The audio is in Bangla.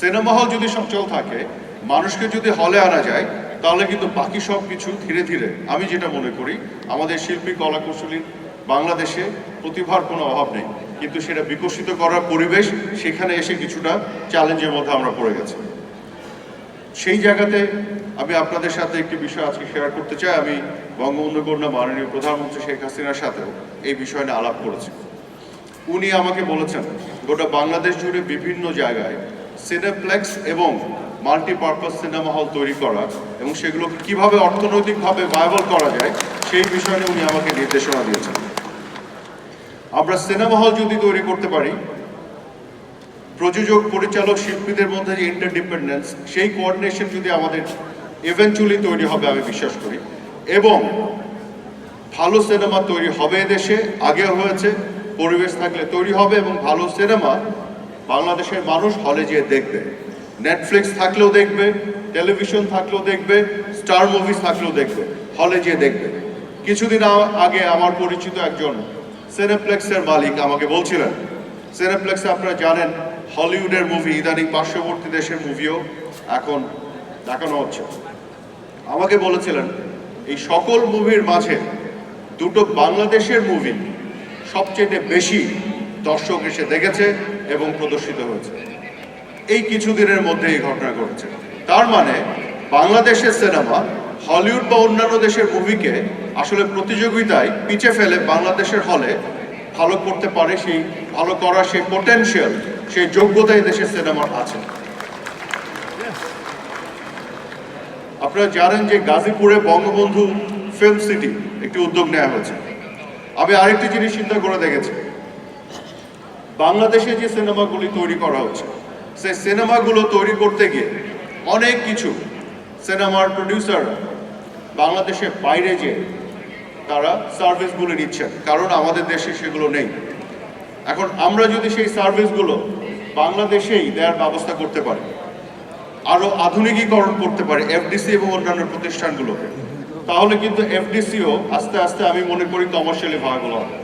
সিনেমা হল যদি সচল থাকে, মানুষকে যদি হলে আনা যায়, তাহলে কিন্তু বাকি সব কিছু ধীরে ধীরে, আমি যেটা মনে করি, আমাদের শিল্পী কলাকুশলী বাংলাদেশে প্রতিভার কোনো অভাব নেই। কিন্তু সেটা বিকশিত করার পরিবেশ সেখানে এসে কিছুটা চ্যালেঞ্জের মধ্যে আমরা পড়ে গেছি। সেই জায়গাতে আমি আপনাদের সাথে একটি বিষয় আজকে শেয়ার করতে চাই। আমি বঙ্গবন্ধু কন্যা মাননীয় প্রধানমন্ত্রী শেখ হাসিনার সাথেও এই বিষয় নিয়ে আলাপ করেছি। উনি আমাকে বলেছেন, গোটা বাংলাদেশ জুড়ে বিভিন্ন জায়গায় সিনেপ্লেক্স এবং মাল্টিপারপাস সিনেমা হল তৈরি করা এবং সেগুলোকে কীভাবে অর্থনৈতিকভাবে ভায়াবল করা যায় সেই বিষয়ে উনি আমাকে নির্দেশনা দিয়েছেন। আমরা সিনেমা হল যদি তৈরি করতে পারি, প্রযোজক, পরিচালক, শিল্পীদের মধ্যে যে ইন্টারডিপেন্ডেন্স সেই কোঅর্ডিনেশন যদি আমাদের ইভেন্চুয়ালি তৈরি হবে, আমি বিশ্বাস করি। এবং ভালো সিনেমা তৈরি হবে দেশে আগে হয়েছে, পরিবেশ থাকলে তৈরি হবে এবং ভালো সিনেমা বাংলাদেশের মানুষ হলে যেয়ে দেখবে। নেটফ্লিক্স থাকলেও দেখবে টেলিভিশন থাকলেও দেখবে স্টার মুভিজ থাকলেও দেখবে, হলে যেয়ে দেখবে। কিছুদিন আগে আমার পরিচিত একজন সিনেপ্লেক্সের মালিক আমাকে বলছিলেন সিনেপ্লেক্সে আপনারা জানেন, হলিউডের মুভি ইদানিং পার্শ্ববর্তী দেশের মুভিও এখন দেখানো হচ্ছে। আমাকে বলেছিলেন, এই সকল মুভির মাঝে দুটো বাংলাদেশের মুভি সবচেয়ে বেশি দর্শক এসে দেখেছে এবং প্রদর্শিত হয়েছে। এই কিছুদিনের মধ্যে এই ঘটনা ঘটেছে। তার মানে বাংলাদেশের সিনেমা, হলিউড বা অন্যান্য দেশের মুভিকে আসলে প্রতিযোগিতায় পিছে ফেলে বাংলাদেশের হলে ভালো করতে পারে সেই, ভালো করার সেই পোটেনশিয়াল সেই যোগ্যতা দেশের সিনেমার আছে। আপনারা জানেন যে গাজীপুরে বঙ্গবন্ধু ফিল্ম সিটি একটি উদ্যোগ নেওয়া হয়েছে। আমি আরেকটি জিনিস চিন্তা করে দেখেছি। বাংলাদেশে যে সিনেমাগুলি তৈরি করা হচ্ছে, সেই সিনেমাগুলো তৈরি করতে গিয়ে অনেক কিছু সিনেমার প্রডিউসার বাংলাদেশের বাইরে যে তারা সার্ভিসগুলো নিচ্ছেন, কারণ আমাদের দেশে সেগুলো নেই। এখন আমরা যদি সেই সার্ভিসগুলো বাংলাদেশেই দেওয়ার ব্যবস্থা করতে পারি আরও আধুনিকীকরণ করতে পারে এফডিসি এবং অন্যান্য প্রতিষ্ঠানগুলোকে, তাহলে কিন্তু এফডিসিও আস্তে আস্তে আমি মনে করি কমার্শিয়ালি ভায়াবল হবে।